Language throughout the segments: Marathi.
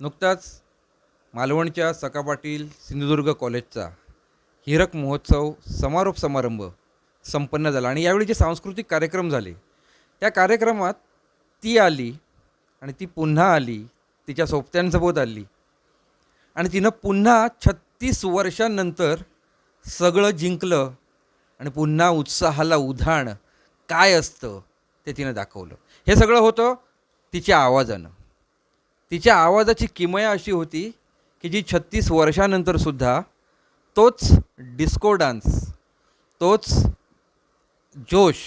नुकताच मालवणच्या सका पाटील सिंधुदुर्ग कॉलेजचा हिरक महोत्सव समारोप समारंभ संपन्न झाला आणि यावेळी जे सांस्कृतिक कार्यक्रम झाले त्या कार्यक्रमात ती आली आणि ती पुन्हा आली तिच्या सोबत्यांसोबत आली. आणि तिनं पुन्हा छत्तीस वर्षांनंतर सगळं जिंकलं आणि पुन्हा उत्साहाला उधाण काय असतं ते तिनं दाखवलं. हे सगळं होतं तिच्या आवाजानं. तिच्या आवाजाची किमया अशी होती की जी छत्तीस वर्षानंतरसुद्धा तोच डिस्को डान्स तोच जोश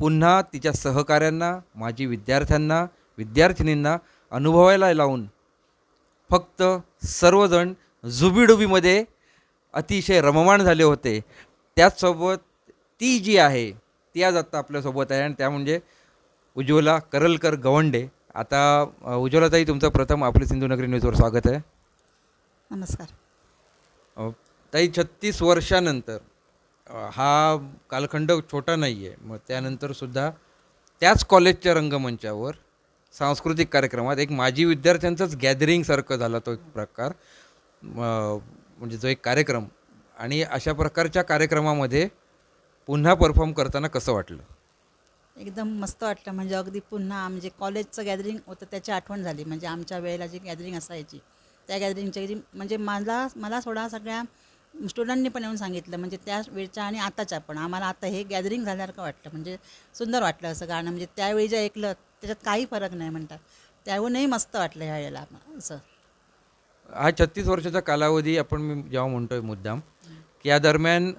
पुन्हा तिच्या सहकाऱ्यांना माजी विद्यार्थ्यांना विद्यार्थिनींना अनुभवायला लावून फक्त सर्वजण जुबीडुबीमध्ये अतिशय रममाण झाले होते. त्याचसोबत ती जी आहे ती आज आत्ता आपल्यासोबत आहे आणि त्या म्हणजे उज्ज्वला करलकर गवंडे. आता उज्ज्वलाताई तुमचं प्रथम आपले सिंधुनगरी न्यूजवर स्वागत आहे. नमस्कार. ताई छत्तीस वर्षानंतर हा कालखंड छोटा नाही आहे मग त्यानंतरसुद्धा त्याच कॉलेजच्या रंगमंचावर सांस्कृतिक कार्यक्रमात एक माजी विद्यार्थ्यांचाच गॅदरिंगसारखं झाला तो एक प्रकार. म्हणजे जो एक कार्यक्रम. आणि अशा प्रकारच्या कार्यक्रमामध्ये पुन्हा परफॉर्म करताना कसं वाटलं? एकदम मस्त वाटलं. म्हणजे अगदी पुन्हा म्हणजे कॉलेजचं गॅदरिंग होतं त्याची आठवण झाली. म्हणजे आमच्या वेळेला जी गॅदरिंग असायची त्या गॅदरिंगच्या जी म्हणजे मला मला सोडा सगळ्या स्टुडंटनी पण येऊन सांगितलं. म्हणजे त्या वेळच्या आणि आताच्या पण. आम्हाला आता हे गॅदरिंग झाल्यासारखं वाटलं? म्हणजे सुंदर वाटलं असं गाणं. म्हणजे त्यावेळी जे ऐकलं त्याच्यात काही फरक नाही म्हणतात. त्याहूनही मस्त वाटलं ह्या वेळेला असं. हा छत्तीस वर्षाचा कालावधी आपण मी जेव्हा म्हणतोय मुद्दाम की या दरम्यान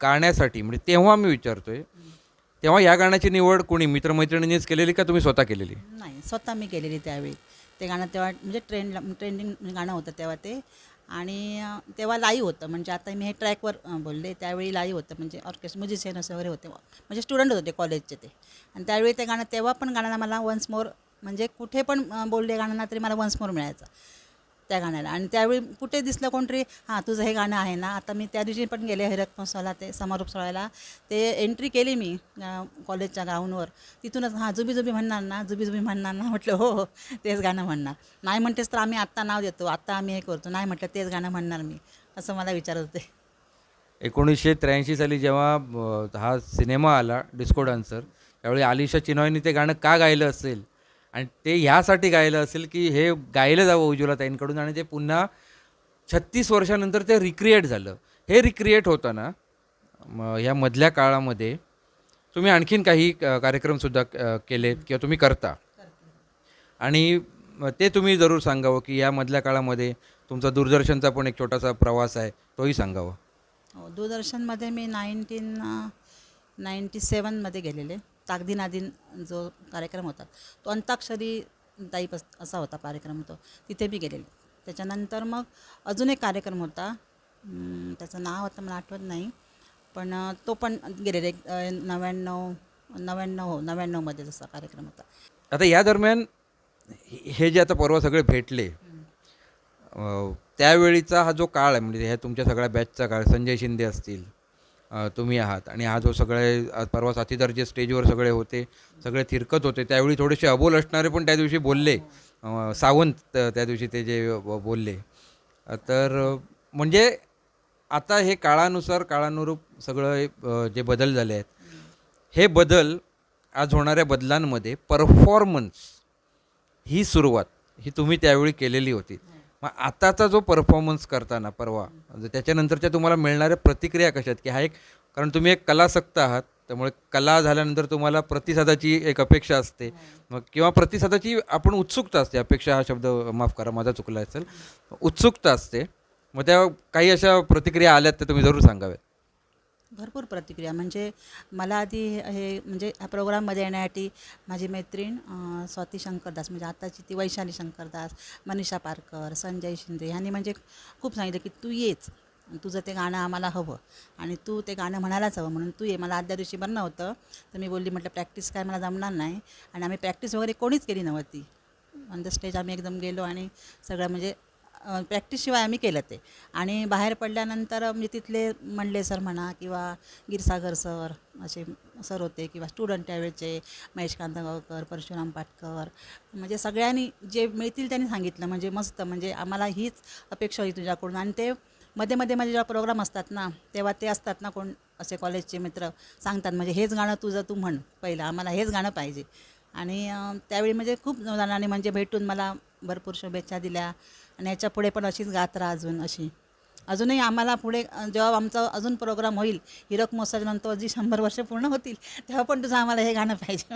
गाण्यासाठी म्हणजे तेव्हा मी विचारतोय तेव्हा या गाण्याची निवड कोणी? मित्रमैत्रिणींनीच केलेली का तुम्ही स्वतः केलेली? नाही स्वतः मी केलेली त्यावेळी. ते गाणं तेव्हा म्हणजे ट्रेंडला ट्रेंडिंग गाणं होतं तेव्हा ते. आणि तेव्हा लाईव्ह होतं. म्हणजे आता मी हे ट्रॅकवर बोलले त्यावेळी लाईव्ह होतं. म्हणजे ऑर्केस्ट्रा म्युझिशियन असं वगैरे होते. म्हणजे स्टुडंट होते कॉलेजचे ते. आणि त्यावेळी ते गाणं तेव्हा पण गाण्याला मला वन्स मोर म्हणजे कुठे पण बोलले गाणं तरी मला वन्स मोर मिळायचं. त्या गाण्याला. आणि त्यावेळी कुठे दिसलं कोणतरी हां तुझं हे गाणं आहे ना आता मी त्या दिवशी पण गेले हिरक महोत्सवाला ते समारोप सोहळ्याला ते एंट्री केली मी कॉलेजच्या ग्राउंडवर तिथूनच हां जुबी जुबी म्हणणार ना जुबी जुबी म्हणणार ना. म्हटलं हो हो तेच गाणं म्हणणार. नाही म्हणतेस तर आम्ही आत्ता नाव देतो आत्ता आम्ही हे करतो. नाही म्हटलं तेच गाणं म्हणणार मी. असं मला विचारत होते. एकोणीसशे त्र्याऐंशी साली जेव्हा हा सिनेमा आला डिस्को डान्सर त्यावेळी आलिशा चिनॉयनी ते गाणं का गायलं असेल? आणि ते ह्यासाठी गायलं असेल की हे गायलं जावं उज्ज्वलाताईंकडून आणि ते पुन्हा छत्तीस वर्षानंतर ते रिक्रिएट झालं. हे रिक्रिएट होताना ह्या मधल्या काळामध्ये तुम्ही आणखीन काही कार्यक्रमसुद्धा केलेत किंवा तुम्ही करता. आणि ते तुम्ही जरूर सांगावं की या मधल्या काळामध्ये तुमचा दूरदर्शनचा पण एक छोटासा प्रवास आहे तोही सांगावा. हो, दूरदर्शनमध्ये मी नाईन्टीन नाईन्टी सेवनमध्ये गेलेले. ताकदी नादीन जो कार्यक्रम होता तो अंताक्षरी टाईप अस असा होता कार्यक्रम तो. तिथे मी गेलेले. त्याच्यानंतर मग अजून एक कार्यक्रम होता त्याचं नाव आता मला आठवत नाही पण तो पण गेलेले नव्याण्णव नव्याण्णव हो नव्याण्णवमध्ये जसा कार्यक्रम होता. आता या दरम्यान हे जे आता परवा सगळे भेटले त्यावेळीचा हा जो काळ आहे म्हणजे ह्या तुमच्या सगळ्या बॅचचा काळ संजय शिंदे असतील तुम्ही आहात. आणि हा जो सगळे परवा साथीदार जे स्टेजवर सगळे होते सगळे थिरकत होते त्यावेळी थोडेसे अबोल असणारे पण त्या दिवशी बोलले. सावंत त्या दिवशी ते जे बोलले. तर म्हणजे आता हे काळानुसार काळानुरूप सगळं जे बदल झाले आहेत हे बदल आज होणाऱ्या बदलांमध्ये परफॉर्मन्स ही सुरुवात ही तुम्ही त्यावेळी केलेली होती. मग आताचा जो परफॉर्मन्स करताना परवा म्हणजे त्याच्यानंतरच्या तुम्हाला मिळणाऱ्या प्रतिक्रिया कशा आहेत? की हा एक कारण तुम्ही एक कलासक्त आहात त्यामुळे कला झाल्यानंतर तुम्हाला प्रतिसादाची एक अपेक्षा असते. मग किंवा प्रतिसादाची आपण उत्सुकता असते अपेक्षा हा शब्द माफ करा माझा चुकला असेल. उत्सुकता असते. मग त्या काही अशा प्रतिक्रिया आल्यात त्या तुम्ही जरूर सांगाव्यात. भरपूर प्रतिक्रिया. म्हणजे मला आधी हे- म्हणजे ह्या प्रोग्राममध्ये येण्यासाठी माझी मैत्रीण स्वाती शंकरदास म्हणजे आताची ती वैशाली शंकरदास मनीषा पारकर संजय शिंदे ह्यांनी म्हणजे खूप सांगितलं की तू येच. तुझं ते गाणं आम्हाला हवं आणि तू ते गाणं म्हणायलाच हवं म्हणून तू ये. मला आदल्या दिवशी बरं नव्हतं तर मी बोलली म्हटलं प्रॅक्टिस काय मला जमणार नाही. आणि आम्ही प्रॅक्टिस वगैरे कोणीच केली नव्हती. ऑन द स्टेज आम्ही एकदम गेलो आणि सगळं म्हणजे प्रॅक्टिसशिवाय आम्ही केलं ते. आणि बाहेर पडल्यानंतर मी तिथले मंडले सर म्हणा किंवा गिरसागर सर असे सर होते किंवा स्टुडंट त्यावेळेचे महेश कांदगावकर परशुराम पाटकर म्हणजे सगळ्यांनी जे मिळतील त्यांनी सांगितलं म्हणजे मस्त म्हणजे आम्हाला हीच अपेक्षा होती तुझ्याकडून. आणि ते मध्ये मध्ये माझे जेव्हा प्रोग्राम असतात ना तेव्हा ते असतात ना कोण असे कॉलेजचे मित्र सांगतात म्हणजे हेच गाणं तुझं तू म्हण पहिलं आम्हाला हेच गाणं पाहिजे. आणि त्यावेळी म्हणजे खूप जणांनी म्हणजे भेटून मला भरपूर शुभेच्छा दिल्या. आणि ह्याच्या पुढे पण अशीच गात राहा अजून अशी. अजूनही आम्हाला पुढे जेव्हा आमचा अजून प्रोग्राम होईल हिरक नंतर जी शंभर वर्ष पूर्ण होतील तेव्हा पण तुझं आम्हाला हे गाणं पाहिजे.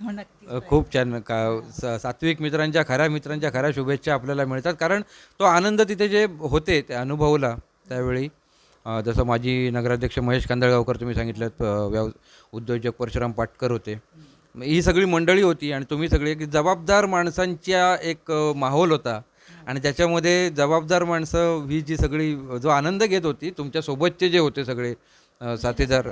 हो खूप छान. का स- सात्विक मित्रांच्या खऱ्या मित्रांच्या खऱ्या शुभेच्छा आपल्याला मिळतात. कारण तो आनंद तिथे जे होते ते अनुभवला त्यावेळी. जसं माजी नगराध्यक्ष महेश कांदळगावकर तुम्ही सांगितलं व्यव उद्योजक परशुराम पाटकर होते. ही सगळी मंडळी होती आणि तुम्ही सगळे एक जबाबदार माणसांच्या एक माहोल होता. आणि त्याच्यामध्ये जबाबदार माणसं ही जी सगळी जो आनंद घेत होती तुमच्यासोबतचे जे होते सगळे साथीदार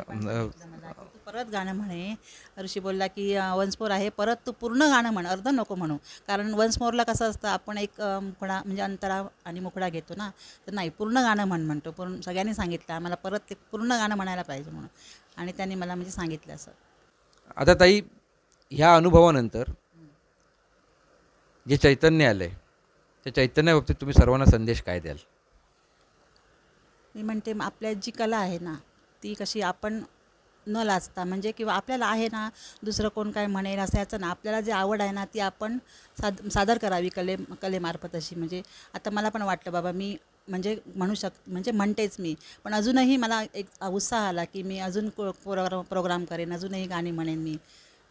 परत गाणं म्हणे. ऋषी बोलला की वन्स मोर आहे परत तू पूर्ण गाणं म्हण अर्ध नको म्हणू. कारण वन्स मोरला कसं असतं आपण एक मुखडा म्हणजे अंतरा आणि मुखडा घेतो ना तर नाही पूर्ण गाणं म्हण म्हणतो. पूर्ण सगळ्यांनी सांगितलं आम्हाला परत ते पूर्ण गाणं म्हणायला पाहिजे म्हणून. आणि त्यांनी मला म्हणजे सांगितलं असं. आता ताई ह्या अनुभवानंतर जे चैतन्य आलं आहे त्या चैतन्याबाबतीत तुम्ही सर्वांना संदेश काय द्याल? मी म्हणते मग आपल्यात जी कला आहे ना ती कशी आपण न लाजता म्हणजे किंवा आपल्याला आहे ना दुसरं कोण काय म्हणेल असं याचं ना आपल्याला जी आवड आहे ना ती आपण साद सादर करावी कले कलेमार्फत अशी. म्हणजे आता मला पण वाटलं बाबा मी म्हणजे म्हणू शक म्हणजे म्हणतेच मी. पण अजूनही मला एक उत्साह आला की मी अजून को प्रोग्राम प्रोग्राम करेन अजूनही गाणी म्हणेन मी.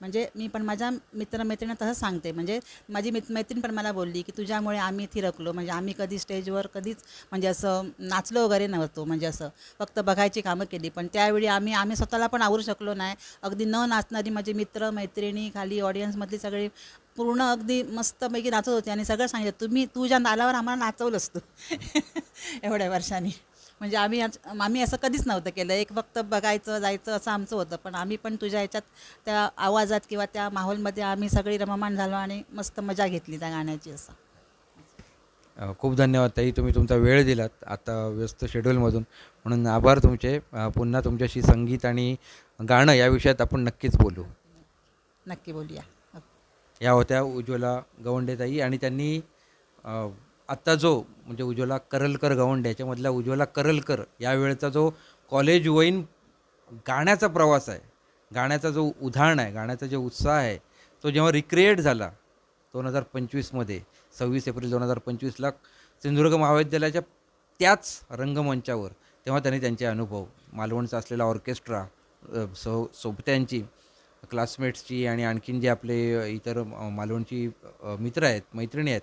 म्हणजे मी पण माझ्या मित्रमैत्रिणी तसंच सांगते. म्हणजे माझी मित मैत्रीण पण मला बोलली की तुझ्यामुळे आम्ही थिरकलो म्हणजे आम्ही कधी स्टेजवर कधीच म्हणजे असं नाचलो वगैरे नव्हतो. म्हणजे असं फक्त बघायची कामं केली. पण त्यावेळी आम्ही आम्ही स्वतःला पण आवरू शकलो नाही. अगदी न नाचणारी माझी मित्र मैत्रिणी खाली ऑडियन्समधली सगळी पूर्ण अगदी मस्तपैकी नाचत होते. आणि सगळं सांगितलं तुम्ही तुझ्या नालावर आम्हाला नाचवलंस तू. एवढ्या वर्षांनी. म्हणजे आम्ही आज- आम्ही असं कधीच नव्हतं केलं. एक फक्त बघायचं जायचं असं आमचं होतं. पण आम्ही पण तुझ्या ह्याच्यात त्या आवाजात किंवा त्या माहोलमध्ये आम्ही सगळी रममाण झालो आणि मस्त मजा घेतली त्या गाण्याची असं. खूप धन्यवाद ताई. तुम्ही तुमचा वेळ दिलात. आता व्यस्त शेड्यूलमधून म्हणून आभार तुमचे. पुन्हा तुमच्याशी संगीत आणि गाणं या विषयात आपण नक्कीच बोलू. नक्की बोलूया. या होत्या उज्ज्वला गवंडेताई आणि त्यांनी आत्ता जो म्हणजे उज्ज्वला करलकर गवंडे याच्यामधला उज्ज्वला करलकर यावेळचा जो कॉलेज वयीन गाण्याचा प्रवास आहे गाण्याचा जो उदाहरण आहे गाण्याचा जो उत्साह आहे तो जेव्हा रिक्रिएट झाला दोन हजार पंचवीसमध्ये सव्वीस एप्रिल दोन हजार पंचवीसला सिंधुदुर्ग महाविद्यालयाच्या त्याच रंगमंचावर तेव्हा त्यांनी त्यांचे अनुभव मालवणचा असलेला ऑर्केस्ट्रा सो सोबत्यांची क्लासमेट्सची आणि आणखीन जे आपले इतर मालवणची मित्र आहेत मैत्रिणी आहेत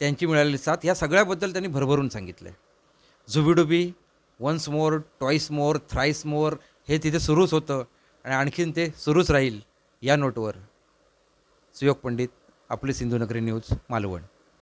त्यांची मिळालेली साथ या सगळ्याबद्दल त्यांनी भरभरून सांगितलं आहे झुबीडुबी once more twice more thrice more हे तिथे सुरूच होतं आणि आणखीन ते सुरूच राहील या नोटवर. सुयोग पंडित आपली सिंधुनगरी न्यूज मालवण.